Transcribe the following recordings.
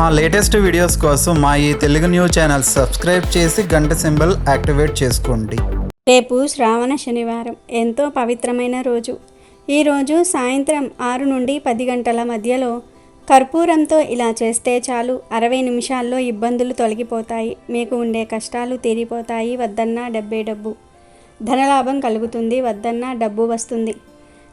మా latest videos కోసం మా ఈ తెలుగు న్యూస్ ఛానల్ సబ్స్క్రైబ్ చేసి గంట సింబల్ యాక్టివేట్ చేసుకోండి. రేపు శ్రావణ శనివారం. ఎంతో పవిత్రమైన రోజు. ఈ రోజు సాయంత్రం ఆరు నుండి పది గంటల మధ్యలో కర్పూరంతో ఇలా చేస్తే చాలు. అరవై నిమిషాల్లో ఇబ్బందులు తొలగిపోతాయి. మీకు ఉండే కష్టాలు తీరిపోతాయి. వద్దన్నా డబ్బే డబ్బు. ధనలాభం కలుగుతుంది. వద్దన్నా డబ్బు వస్తుంది.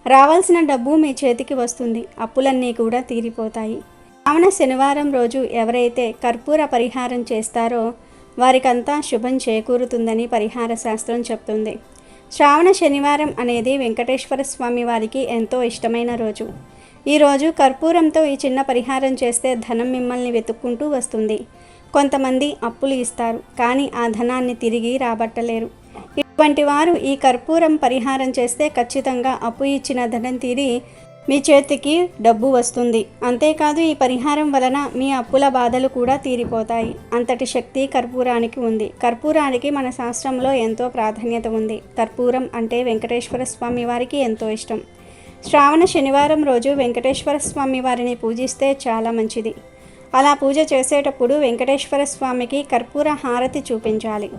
రావాల్సిన డబ్బు మీ చేతికి వస్తుంది. అప్పులన్నీ కూడా తీరిపోతాయి. శ్రావణ శనివారం రోజు ఎవరైతే కర్పూర పరిహారం చేస్తారో వారికంతా శుభం చేకూరుతుందని పరిహార శాస్త్రం చెప్తుంది. శ్రావణ శనివారం అనేది వెంకటేశ్వర స్వామి వారికి ఎంతో ఇష్టమైన రోజు. ఈరోజు కర్పూరంతో ఈ చిన్న పరిహారం చేస్తే ధనం మిమ్మల్ని వెతుక్కుంటూ వస్తుంది. కొంతమంది అప్పులు ఇస్తారు కానీ ఆ ధనాన్ని తిరిగి రాబట్టలేరు. ఇటువంటి వారు ఈ కర్పూరం పరిహారం చేస్తే ఖచ్చితంగా అప్పు ఇచ్చిన ధనం తీరి మీ చేతికి డబ్బు వస్తుంది. అంతేకాదు ఈ పరిహారం వలన మీ అప్పుల బాధలు కూడా తీరిపోతాయి. అంతటి శక్తి కర్పూరానికి ఉంది. కర్పూరానికి మన శాస్త్రంలో ఎంతో ప్రాధాన్యత ఉంది. కర్పూరం అంటే వెంకటేశ్వర స్వామి వారికి ఎంతో ఇష్టం. శ్రావణ శనివారం రోజు వెంకటేశ్వర స్వామి వారిని పూజిస్తే చాలా మంచిది. అలా పూజ చేసేటప్పుడు వెంకటేశ్వర స్వామికి కర్పూర హారతి చూపించాలి.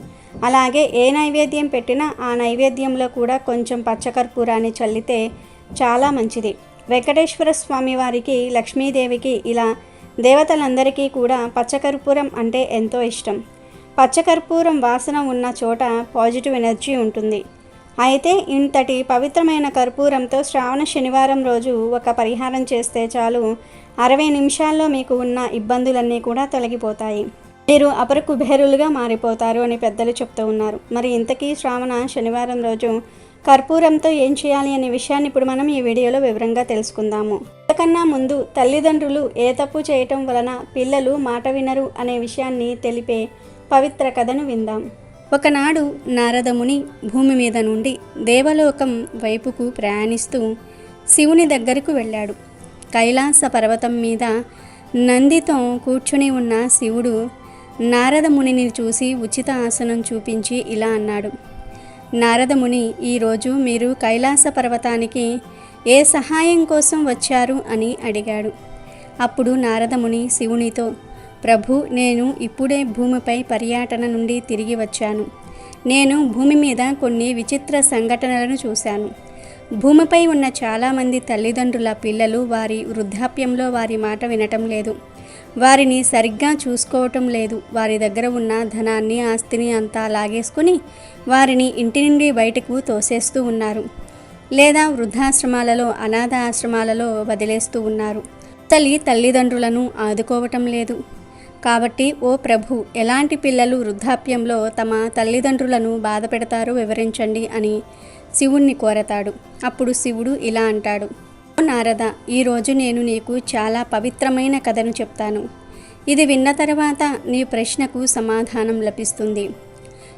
అలాగే ఏ నైవేద్యం పెట్టినా ఆ నైవేద్యంలో కూడా కొంచెం పచ్చకర్పూరాన్ని చల్లితే చాలా మంచిది. వెంకటేశ్వర స్వామి వారికి లక్ష్మీదేవికి ఇలా దేవతలందరికీ కూడా పచ్చకర్పూరం అంటే ఎంతో ఇష్టం. పచ్చకర్పూరం వాసన ఉన్న చోట పాజిటివ్ ఎనర్జీ ఉంటుంది. అయితే ఇంతటి పవిత్రమైన కర్పూరంతో శ్రావణ శనివారం రోజు ఒక పరిహారం చేస్తే చాలు. అరవై నిమిషాల్లో మీకు ఉన్న ఇబ్బందులన్నీ కూడా తొలగిపోతాయి. మీరు అపర కుబేరులుగా మారిపోతారు అని పెద్దలు చెప్తూ ఉన్నారు. మరి ఇంతకీ శ్రావణ శనివారం రోజు కర్పూరంతో ఏం చేయాలి అనే విషయాన్ని ఇప్పుడు మనం ఈ వీడియోలో వివరంగా తెలుసుకుందాము. అంతకన్నా ముందు తల్లిదండ్రులు ఏ తప్పు చేయటం వలన పిల్లలు మాట వినరు అనే విషయాన్ని తెలిపే పవిత్ర కథను విందాం. ఒకనాడు నారదముని భూమి మీద నుండి దేవలోకం వైపుకు ప్రయాణిస్తూ శివుని దగ్గరకు వెళ్ళాడు. కైలాస పర్వతం మీద నందితో కూర్చుని ఉన్న శివుడు నారదమునిని చూసి ఉచిత ఆసనం చూపించి ఇలా అన్నాడు. నారదముని ఈరోజు మీరు కైలాస పర్వతానికి ఏ సహాయం కోసం వచ్చారు? అని అడిగాడు. అప్పుడు నారదముని శివునితో ప్రభు నేను ఇప్పుడే భూమిపై పర్యటన నుండి తిరిగి వచ్చాను. నేను భూమి మీద కొన్ని విచిత్ర సంఘటనలను చూశాను. భూమిపై ఉన్న చాలామంది తల్లిదండ్రుల పిల్లలు వారి వృద్ధాప్యంలో వారి మాట వినటం లేదు. వారిని సరిగ్గా చూసుకోవటం లేదు. వారి దగ్గర ఉన్న ధనాన్ని ఆస్తిని అంతా లాగేసుకుని వారిని ఇంటి నుండి బయటకు తోసేస్తూ ఉన్నారు. లేదా వృద్ధాశ్రమాలలో అనాథ ఆశ్రమాలలో వదిలేస్తూ ఉన్నారు. తల్లి తల్లిదండ్రులను ఆదుకోవటం లేదు. కాబట్టి ఓ ప్రభు ఎలాంటి పిల్లలు వృద్ధాప్యంలో తమ తల్లిదండ్రులను బాధ పెడతారో వివరించండి అని శివుణ్ణి కోరతాడు. అప్పుడు శివుడు ఇలా అంటాడు. నారద ఈరోజు నేను నీకు చాలా పవిత్రమైన కథను చెప్తాను. ఇది విన్న తర్వాత నీ ప్రశ్నకు సమాధానం లభిస్తుంది.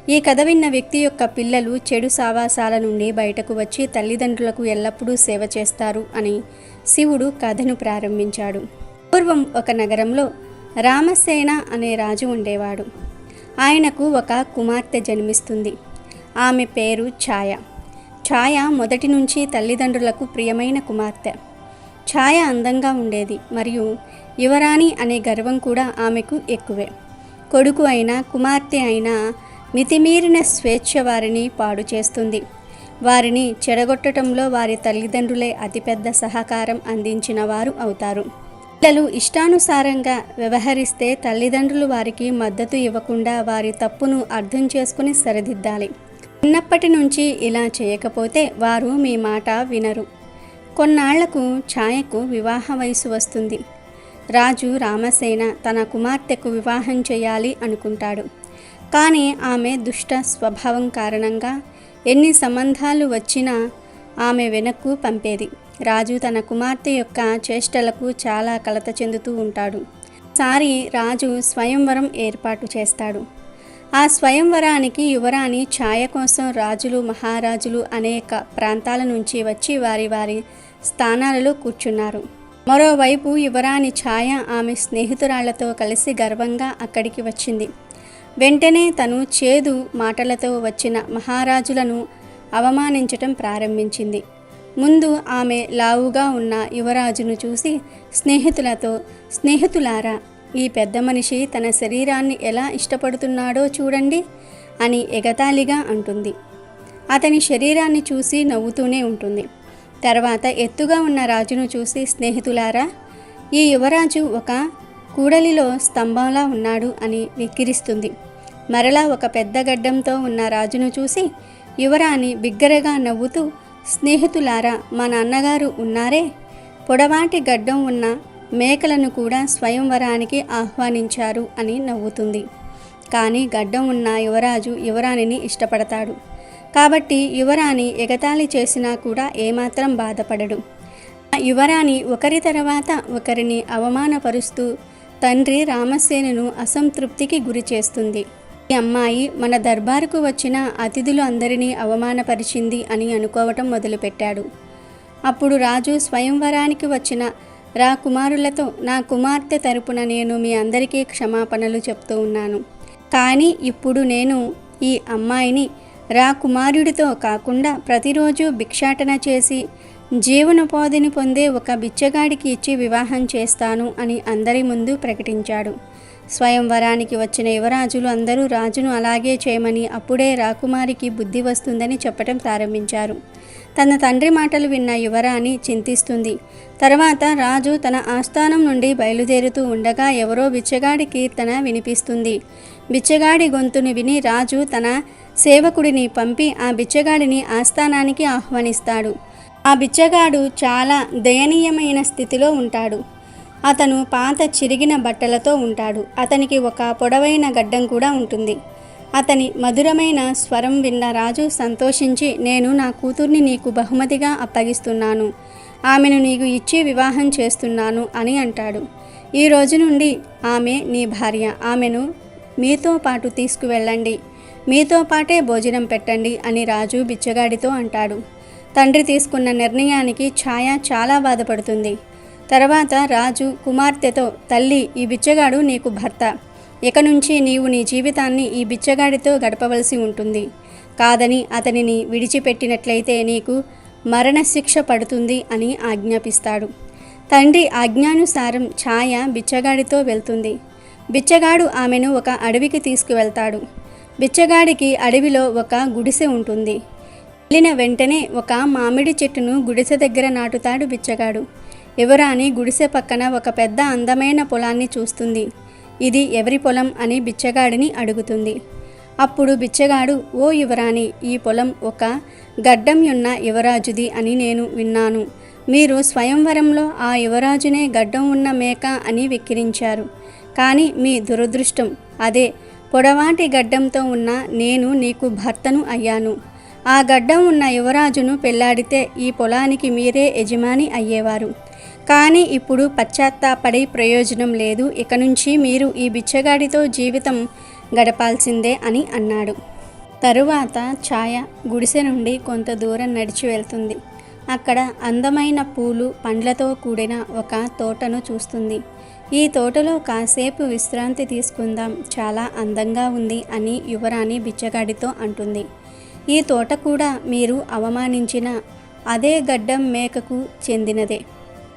ఈ కథ విన్న వ్యక్తి యొక్క పిల్లలు చెడు సావాసాల నుండి బయటకు వచ్చి తల్లిదండ్రులకు ఎల్లప్పుడూ సేవ చేస్తారు అని శివుడు కథను ప్రారంభించాడు. పూర్వం ఒక నగరంలో రామసేన అనే రాజు ఉండేవాడు. ఆయనకు ఒక కుమార్తె జన్మిస్తుంది. ఆమె పేరు ఛాయ. ఛాయ మొదటి నుంచి తల్లిదండ్రులకు ప్రియమైన కుమార్తె. ఛాయ అందంగా ఉండేది మరియు యువరాణి అనే గర్వం కూడా ఆమెకు ఎక్కువే. కొడుకు అయినా కుమార్తె అయినా మితిమీరిన స్వేచ్ఛ వారిని పాడు చేస్తుంది. వారిని చెడగొట్టడంలో వారి తల్లిదండ్రులే అతిపెద్ద సహకారం అందించిన వారు అవుతారు. పిల్లలు ఇష్టానుసారంగా వ్యవహరిస్తే తల్లిదండ్రులు వారికి మద్దతు ఇవ్వకుండా వారి తప్పును అర్థం చేసుకుని సరిదిద్దాలి. చిన్నప్పటి నుంచి ఇలా చేయకపోతే వారు మీ మాట వినరు. కొన్నాళ్ళకు ఛాయకు వివాహ వయసు వస్తుంది. రాజు రామసేన తన కుమార్తెకు వివాహం చేయాలి అనుకుంటాడు. కానీ ఆమె దుష్ట స్వభావం కారణంగా ఎన్ని సంబంధాలు వచ్చినా ఆమె వెనక్కు పంపేది. రాజు తన కుమార్తె యొక్క చేష్టలకు చాలా కలత చెందుతూ ఉంటాడు. సారి రాజు స్వయంవరం ఏర్పాటు చేస్తాడు. ఆ స్వయంవరానికి యువరాణి ఛాయ కోసం రాజులు మహారాజులు అనేక ప్రాంతాల నుంచి వచ్చి వారి వారి స్థానాలలో కూర్చున్నారు. మరోవైపు యువరాణి ఛాయ ఆమె స్నేహితురాళ్ళతో కలిసి గర్వంగా అక్కడికి వచ్చింది. వెంటనే తను చేదు మాటలతో వచ్చిన మహారాజులను అవమానించటం ప్రారంభించింది. ముందు ఆమె లావుగా ఉన్న యువరాజును చూసి స్నేహితులతో స్నేహితులారా ఈ పెద్ద మనిషి తన శరీరాన్ని ఎలా ఇష్టపడుతున్నాడో చూడండి అని ఎగతాళిగా అంటుంది. అతని శరీరాన్ని చూసి నవ్వుతూనే ఉంటుంది. తర్వాత ఎత్తుగా ఉన్న రాజును చూసి స్నేహితులారా ఈ యువరాజు ఒక కూడలిలో స్తంభంలా ఉన్నాడు అని వెక్కిరిస్తుంది. మరలా ఒక పెద్ద గడ్డంతో ఉన్న రాజును చూసి యువరాణి బిగ్గరగా నవ్వుతూ స్నేహితులారా మా నాన్నగారు ఉన్నారే? పొడవాటి గడ్డం ఉన్న మేకలను కూడా స్వయంవరానికి ఆహ్వానించారు అని నవ్వుతుంది. కానీ గడ్డం ఉన్న యువరాజు యువరాణిని ఇష్టపడతాడు. కాబట్టి యువరాణి ఎగతాళి చేసినా కూడా ఏమాత్రం బాధపడడు. యువరాణి ఒకరి తర్వాత ఒకరిని అవమానపరుస్తూ తండ్రి రామసేనును అసంతృప్తికి గురి చేస్తుంది. ఈ అమ్మాయి మన దర్బారుకు వచ్చిన అతిథులు అందరినీ అవమానపరిచింది అని అనుకోవటం మొదలుపెట్టాడు. అప్పుడు రాజు స్వయంవరానికి వచ్చిన రా కుమారులతో నా కుమార్తె తరపున నేను మీ అందరికీ క్షమాపణలు చెప్తూ ఉన్నాను. కానీ ఇప్పుడు నేను ఈ అమ్మాయిని రా కుమారుడితో కాకుండా ప్రతిరోజు భిక్షాటన చేసి జీవనోపాధిని పొందే ఒక బిచ్చగాడికి ఇచ్చి వివాహం చేస్తాను అని అందరి ముందు ప్రకటించాడు. స్వయంవరానికి వచ్చిన యువరాజులు అందరూ రాజును అలాగే చేయమని అప్పుడే రాకుమారికి బుద్ధి వస్తుందని చెప్పటం ప్రారంభించారు. తన తండ్రి మాటలు విన్న యువరాణి చింతిస్తుంది. తర్వాత రాజు తన ఆస్థానం నుండి బయలుదేరుతూ ఉండగా ఎవరో బిచ్చగాడి కీర్తన వినిపిస్తుంది. బిచ్చగాడి గొంతుని విని రాజు తన సేవకుడిని పంపి ఆ బిచ్చగాడిని ఆస్థానానికి ఆహ్వానిస్తాడు. ఆ బిచ్చగాడు చాలా దయనీయమైన స్థితిలో ఉంటాడు. అతను పాత చిరిగిన బట్టలతో ఉంటాడు. అతనికి ఒక పొడవైన గడ్డం కూడా ఉంటుంది. అతని మధురమైన స్వరం విన్న రాజు సంతోషించి నేను నా కూతుర్ని నీకు బహుమతిగా అప్పగిస్తున్నాను. ఆమెను నీకు ఇచ్చి వివాహం చేస్తున్నాను అని అంటాడు. ఈ రోజు నుండి ఆమె నీ భార్య. ఆమెను మీతో పాటు తీసుకువెళ్ళండి. మీతో పాటే భోజనం పెట్టండి అని రాజు బిచ్చగాడితో అంటాడు. తండ్రి తీసుకున్న నిర్ణయానికి ఛాయ చాలా బాధపడుతుంది. తర్వాత రాజు కుమార్తెతో తల్లి ఈ బిచ్చగాడు నీకు భర్త. ఇక నుంచి నీవు నీ జీవితాన్ని ఈ బిచ్చగాడితో గడపవలసి ఉంటుంది. కాదని అతనిని విడిచిపెట్టినట్లయితే నీకు మరణశిక్ష పడుతుంది అని ఆజ్ఞాపిస్తాడు. తండ్రి ఆజ్ఞానుసారం ఛాయ బిచ్చగాడితో వెళ్తుంది. బిచ్చగాడు ఆమెను ఒక అడవికి తీసుకువెళ్తాడు. బిచ్చగాడికి అడవిలో ఒక గుడిసె ఉంటుంది. వెళ్ళిన వెంటనే ఒక మామిడి చెట్టును గుడిసె దగ్గర నాటుతాడు బిచ్చగాడు. యువరాణి గుడిసె పక్కన ఒక పెద్ద అందమైన పొలాన్ని చూస్తుంది. ఇది ఎవరి పొలం అని బిచ్చగాడిని అడుగుతుంది. అప్పుడు బిచ్చగాడు ఓ యువరాణి ఈ పొలం ఒక గడ్డం ఉన్న యువరాజుది అని నేను విన్నాను. మీరు స్వయంవరంలో ఆ యువరాజునే గడ్డం ఉన్న మేక అని వెక్కిరించారు. కానీ మీ దురదృష్టం అదే పొడవాటి గడ్డంతో ఉన్న నేను నీకు భర్తను అయ్యాను. ఆ గడ్డం ఉన్న యువరాజును పెళ్ళాడితే ఈ పొలానికి మీరే యజమాని అయ్యేవారు. కానీ ఇప్పుడు పశ్చాత్తాపడి ప్రయోజనం లేదు. ఇక నుంచి మీరు ఈ బిచ్చగాడితో జీవితం గడపాల్సిందే అని అన్నాడు. తరువాత ఛాయ గుడిసె నుండి కొంత దూరం నడిచి వెళ్తుంది. అక్కడ అందమైన పూలు పండ్లతో కూడిన ఒక తోటను చూస్తుంది. ఈ తోటలో కాసేపు విశ్రాంతి తీసుకుందాం. చాలా అందంగా ఉంది అని యువరాణి బిచ్చగాడితో అంటుంది. ఈ తోట కూడా మీరు అవమానించిన అదే గడ్డం మేకకు చెందినదే.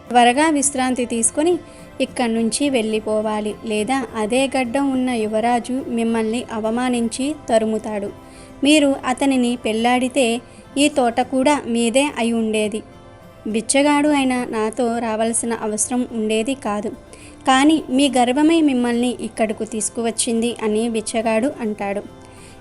త్వరగా విశ్రాంతి తీసుకొని ఇక్కడి నుంచి వెళ్ళిపోవాలి. లేదా అదే గడ్డం ఉన్న యువరాజు మిమ్మల్ని అవమానించి తరుముతాడు. మీరు అతనిని పెళ్ళాడితే ఈ తోట కూడా మీదే అయి ఉండేది. బిచ్చగాడు అయిన నాతో రావాల్సిన అవసరం ఉండేది కాదు. కానీ మీ గర్వమై మిమ్మల్ని ఇక్కడకు తీసుకువచ్చింది అని బిచ్చగాడు అంటాడు.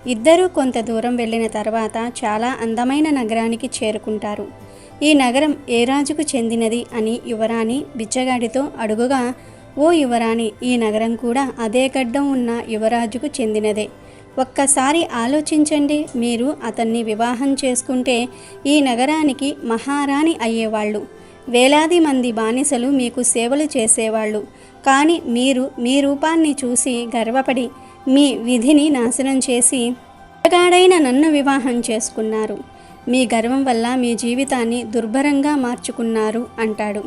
ఇద్దరూ కొంత దూరం వెళ్ళిన తర్వాత చాలా అందమైన నగరానికి చేరుకుంటారు. ఈ నగరం ఏ రాజుకు చెందినది అని యువరాణి బిచ్చగాడితో అడుగుగా ఓ యువరాణి ఈ నగరం కూడా అదే గడ్డం ఉన్న యువరాజుకు చెందినదే. ఒక్కసారి ఆలోచించండి. మీరు అతన్ని వివాహం చేసుకుంటే ఈ నగరానికి మహారాణి అయ్యేవాళ్ళు. వేలాది మంది బానిసలు మీకు సేవలు చేసేవాళ్ళు. కానీ మీరు మీ రూపాన్ని చూసి గర్వపడి మీ విధిని నాశనం చేసి పిల్లగాడైన నన్ను వివాహం చేసుకున్నారు. మీ గర్వం వల్ల మీ జీవితాన్ని దుర్భరంగా మార్చుకున్నారు అంటాడు.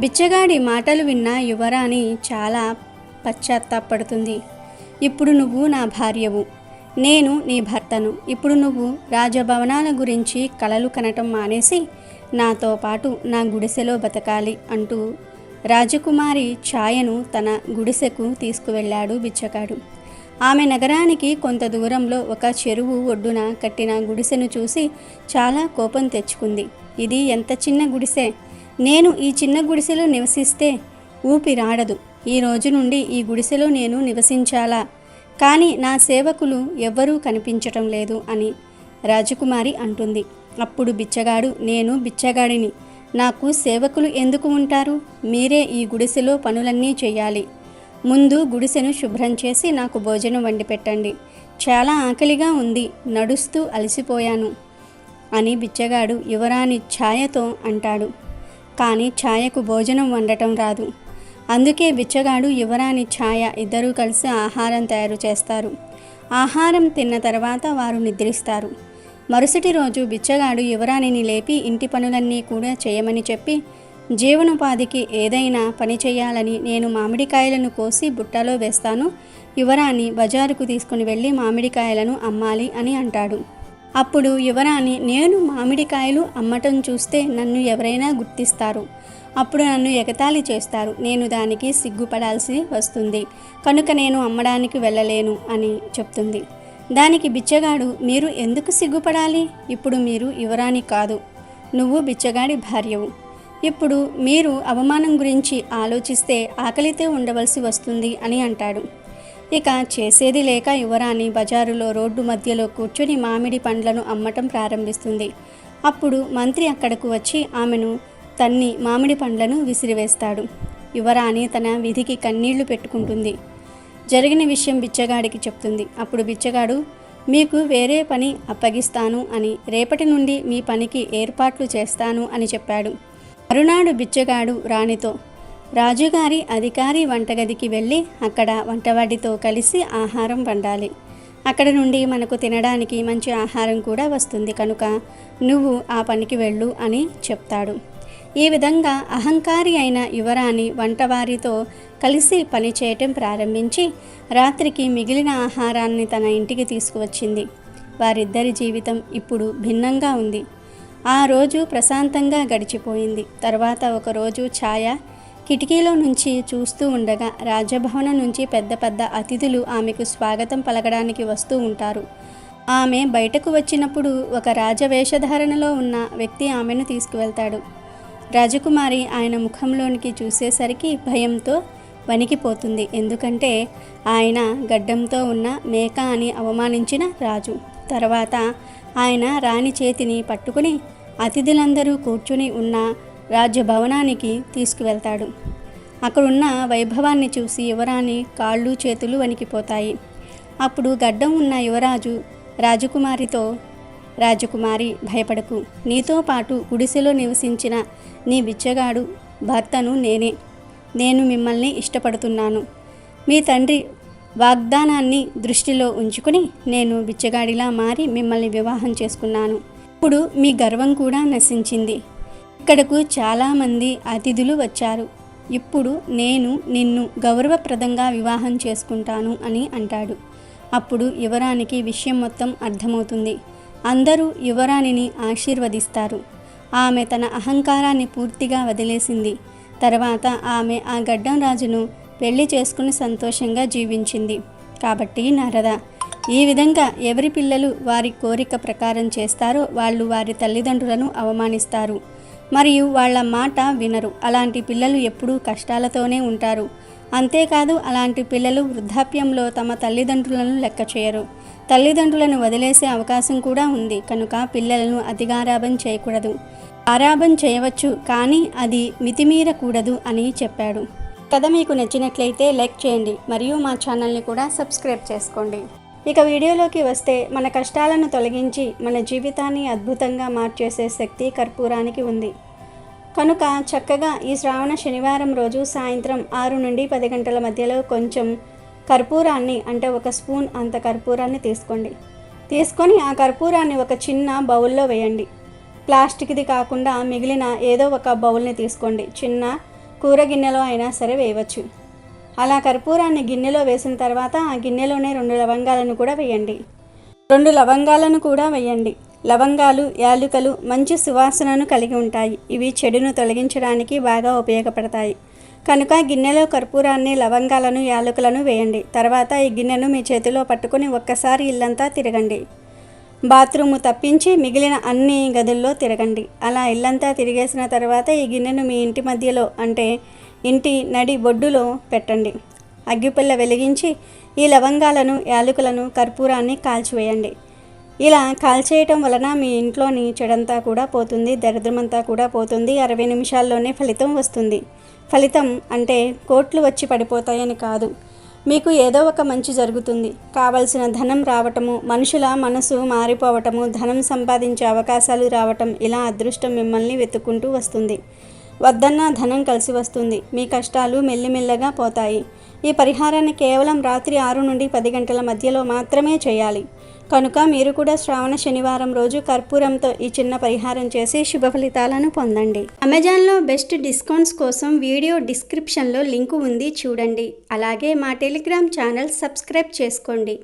బిచ్చగాడి మాటలు విన్న యువరాణి చాలా పశ్చాత్తాపడుతుంది. ఇప్పుడు నువ్వు నా భార్యవు. నేను నీ భర్తను. ఇప్పుడు నువ్వు రాజభవనాల గురించి కలలు కనటం మానేసి నాతో పాటు నా గుడిసెలో బతకాలి అంటూ రాజకుమారి ఛాయను తన గుడిసెకు తీసుకువెళ్ళాడు బిచ్చగాడు. ఆమె నగరానికి కొంత దూరంలో ఒక చెరువు ఒడ్డున కట్టిన గుడిసెను చూసి చాలా కోపం తెచ్చుకుంది. ఇది ఎంత చిన్న గుడిసె? నేను ఈ చిన్న గుడిసెలో నివసిస్తే ఊపిరాడదు. ఈ రోజు నుండి ఈ గుడిసెలో నేను నివసించాలా? కానీ నా సేవకులు ఎవ్వరూ కనిపించటం లేదు అని రాజకుమారి అంటుంది. అప్పుడు బిచ్చగాడు నేను బిచ్చగాడిని. నాకు సేవకులు ఎందుకు ఉంటారు? మీరే ఈ గుడిసెలో పనులన్నీ చేయాలి ముందు గుడిసెను శుభ్రం చేసి నాకు భోజనం వండి పెట్టండి. చాలా ఆకలిగా ఉంది నడుస్తూ అలసిపోయాను అని బిచ్చగాడు యువరాణి ఛాయతో అంటాడు. కానీ ఛాయకు భోజనం వండటం రాదు. అందుకే బిచ్చగాడు యువరాణి ఛాయ ఇద్దరూ కలిసి ఆహారం తయారు చేస్తారు. ఆహారం తిన్న తర్వాత వారు నిద్రిస్తారు. మరుసటి రోజు బిచ్చగాడు యువరాణిని లేపి ఇంటి పనులన్నీ కూడా చేయమని చెప్పి జీవనోపాధికి ఏదైనా పని చేయాలని నేను మామిడికాయలను కోసి బుట్టలో వేస్తాను. యువరాణి బజారుకు తీసుకుని వెళ్ళి మామిడికాయలను అమ్మాలి అని అంటాడు. అప్పుడు యువరాణి నేను మామిడికాయలు అమ్మటం చూస్తే నన్ను ఎవరైనా గుర్తిస్తారు. అప్పుడు నన్ను ఎగతాళి చేస్తారు. నేను దానికి సిగ్గుపడాల్సి వస్తుంది. కనుక నేను అమ్మడానికి వెళ్ళలేను అని చెప్తుంది. దానికి బిచ్చగాడు మీరు ఎందుకు సిగ్గుపడాలి? ఇప్పుడు మీరు యువరాణి కాదు. నువ్వు బిచ్చగాడి భార్యవు. ఇప్పుడు మీరు అవమానం గురించి ఆలోచిస్తే ఆకలితో ఉండవలసి వస్తుంది అని అంటాడు. ఇక చేసేది లేక యువరాణి బజారులో రోడ్డు మధ్యలో కూర్చొని మామిడి పండ్లను అమ్మటం ప్రారంభిస్తుంది. అప్పుడు మంత్రి అక్కడకు వచ్చి ఆమెను తన్ని మామిడి పండ్లను విసిరివేస్తాడు. యువరాణి తన విధికి కన్నీళ్ళు పెట్టుకుంటుంది. జరిగిన విషయం బిచ్చగాడికి చెప్తుంది. అప్పుడు బిచ్చగాడు మీకు వేరే పని అప్పగిస్తాను అని రేపటి నుండి మీ పనికి ఏర్పాట్లు చేస్తాను అని చెప్పాడు. మరునాడు బిచ్చగాడు రాణితో. రాజుగారి అధికారి వంటగదికి వెళ్ళి అక్కడ వంటవాడితో కలిసి ఆహారం వండాలి. అక్కడ నుండి మనకు తినడానికి మంచి ఆహారం కూడా వస్తుంది కనుక నువ్వు ఆ పనికి వెళ్ళు అని చెప్తాడు. ఈ విధంగా అహంకారి అయిన యువరాణి వంటవారితో కలిసి పనిచేయటం ప్రారంభించి రాత్రికి మిగిలిన ఆహారాన్ని తన ఇంటికి తీసుకువచ్చింది. వారిద్దరి జీవితం ఇప్పుడు భిన్నంగా ఉంది. ఆ రోజు ప్రశాంతంగా గడిచిపోయింది. తర్వాత ఒకరోజు ఛాయ కిటికీలో నుంచి చూస్తూ ఉండగా రాజభవనం నుంచి పెద్ద పెద్ద అతిథులు ఆమెకు స్వాగతం పలకడానికి వస్తూ ఉంటారు. ఆమె బయటకు వచ్చినప్పుడు ఒక రాజవేషధారణలో ఉన్న వ్యక్తి ఆమెను తీసుకువెళ్తాడు. రాజకుమారి ఆయన ముఖంలోనికి చూసేసరికి భయంతో వణికిపోతుంది. ఎందుకంటే ఆయన గడ్డంతో ఉన్న మేక అని అవమానించిన రాజు. తర్వాత ఆయన రాణి చేతిని పట్టుకుని అతిథులందరూ కూర్చుని ఉన్న రాజ్యభవనానికి తీసుకువెళ్తాడు. అక్కడున్న వైభవాన్ని చూసి యువరాణి కాళ్ళు చేతులు వణికిపోతాయి. అప్పుడు గడ్డం ఉన్న యువరాజు రాజకుమారితో రాజకుమారి భయపడకు. నీతో పాటు గుడిసెలో నివసించిన నీ బిచ్చగాడు భర్తను నేనే. నేను మిమ్మల్ని ఇష్టపడుతున్నాను. మీ తండ్రి వాగ్దానాన్ని దృష్టిలో ఉంచుకుని నేను బిచ్చగాడిలా మారి మిమ్మల్ని వివాహం చేసుకున్నాను. ఇప్పుడు మీ గర్వం కూడా నశించింది. ఇక్కడకు చాలామంది అతిథులు వచ్చారు. ఇప్పుడు నేను నిన్ను గౌరవప్రదంగా వివాహం చేసుకుంటాను అని అంటాడు. అప్పుడు యువరానికి విషయం మొత్తం అర్థమవుతుంది. అందరూ యువరాణిని ఆశీర్వదిస్తారు. ఆమె తన అహంకారాన్ని పూర్తిగా వదిలేసింది. తర్వాత ఆమె ఆ గడ్డం రాజును పెళ్ళి చేసుకుని సంతోషంగా జీవించింది. కాబట్టి నారద ఈ విధంగా ఎవరి పిల్లలు వారి కోరిక ప్రకారం చేస్తారో వాళ్ళు వారి తల్లిదండ్రులను అవమానిస్తారు. మరియు వాళ్ళ మాట వినరు. అలాంటి పిల్లలు ఎప్పుడూ కష్టాలతోనే ఉంటారు. అంతేకాదు అలాంటి పిల్లలు వృద్ధాప్యంలో తమ తల్లిదండ్రులను లెక్క చేయరు. తల్లిదండ్రులను వదిలేసే అవకాశం కూడా ఉంది. కనుక పిల్లలను అతిగారాభం చేయకూడదు. ఆరాభం చేయవచ్చు కానీ అది మితిమీరకూడదు అని చెప్పాడు. కథ మీకు నచ్చినట్లయితే లైక్ చేయండి మరియు మా ఛానల్ని కూడా సబ్స్క్రైబ్ చేసుకోండి. ఇక వీడియోలోకి వస్తే మన కష్టాలను తొలగించి మన జీవితాన్ని అద్భుతంగా మార్చేసే శక్తి కర్పూరానికి ఉంది. కనుక చక్కగా ఈ శ్రావణ శనివారం రోజు సాయంత్రం ఆరు నుండి పది గంటల మధ్యలో కొంచెం కర్పూరాన్ని అంటే ఒక స్పూన్ అంత కర్పూరాన్ని తీసుకోండి. తీసుకొని ఆ కర్పూరాన్ని ఒక చిన్న బౌల్లో వేయండి. ప్లాస్టిక్ది కాకుండా మిగిలిన ఏదో ఒక బౌల్ని తీసుకోండి. చిన్న కూర గిన్నెలో అయినా సరే వేయవచ్చు. అలా కర్పూరాన్ని గిన్నెలో వేసిన తర్వాత ఆ గిన్నెలోనే రెండు లవంగాలను కూడా వేయండి. రెండు లవంగాలను కూడా వేయండి. లవంగాలు యాలుకలు మంచి సువాసనను కలిగి ఉంటాయి. ఇవి చెడును తొలగించడానికి బాగా ఉపయోగపడతాయి. కనుక గిన్నెలో కర్పూరాన్ని లవంగాలను యాలకులను వేయండి. తర్వాత ఈ గిన్నెను మీ చేతిలో పట్టుకొని ఒక్కసారి ఇల్లంతా తిరగండి. బాత్రూము తప్పించి మిగిలిన అన్ని గదుల్లో తిరగండి. అలా ఇల్లంతా తిరిగేసిన తర్వాత ఈ గిన్నెను మీ ఇంటి మధ్యలో అంటే ఇంటి నడి బొడ్డులో పెట్టండి. అగ్గిపుల్ల వెలిగించి ఈ లవంగాలను యాలకులను కర్పూరాన్ని కాల్చివేయండి. ఇలా కాల్చేయటం వలన మీ ఇంట్లోని చెడంతా కూడా పోతుంది దరిద్రమంతా కూడా పోతుంది అరవై నిమిషాల్లోనే ఫలితం వస్తుంది. ఫలితం అంటే కోట్లు వచ్చి పడిపోతాయని కాదు. మీకు ఏదో ఒక మంచి జరుగుతుంది. కావలసిన ధనం రావటము మనుషుల మనసు మారిపోవటము ధనం సంపాదించే అవకాశాలు రావటం ఇలా అదృష్టం మిమ్మల్ని వెతుక్కుంటూ వస్తుంది. వద్దన్న ధనం కలిసి వస్తుంది. మీ కష్టాలు మెల్లిమెల్లగా పోతాయి. ఈ పరిహారాన్ని కేవలం రాత్రి ఆరు నుండి పది గంటల మధ్యలో మాత్రమే చేయాలి. కనుక మీరు కూడా శ్రావణ శనివారం రోజు కర్పూరంతో ఈ చిన్న పరిహారం చేసి శుభ ఫలితాలను పొందండి. అమెజాన్లో బెస్ట్ డిస్కౌంట్స్ కోసం వీడియో డిస్క్రిప్షన్లో లింకు ఉంది చూడండి. అలాగే మా టెలిగ్రామ్ ఛానల్ సబ్స్క్రైబ్ చేసుకోండి.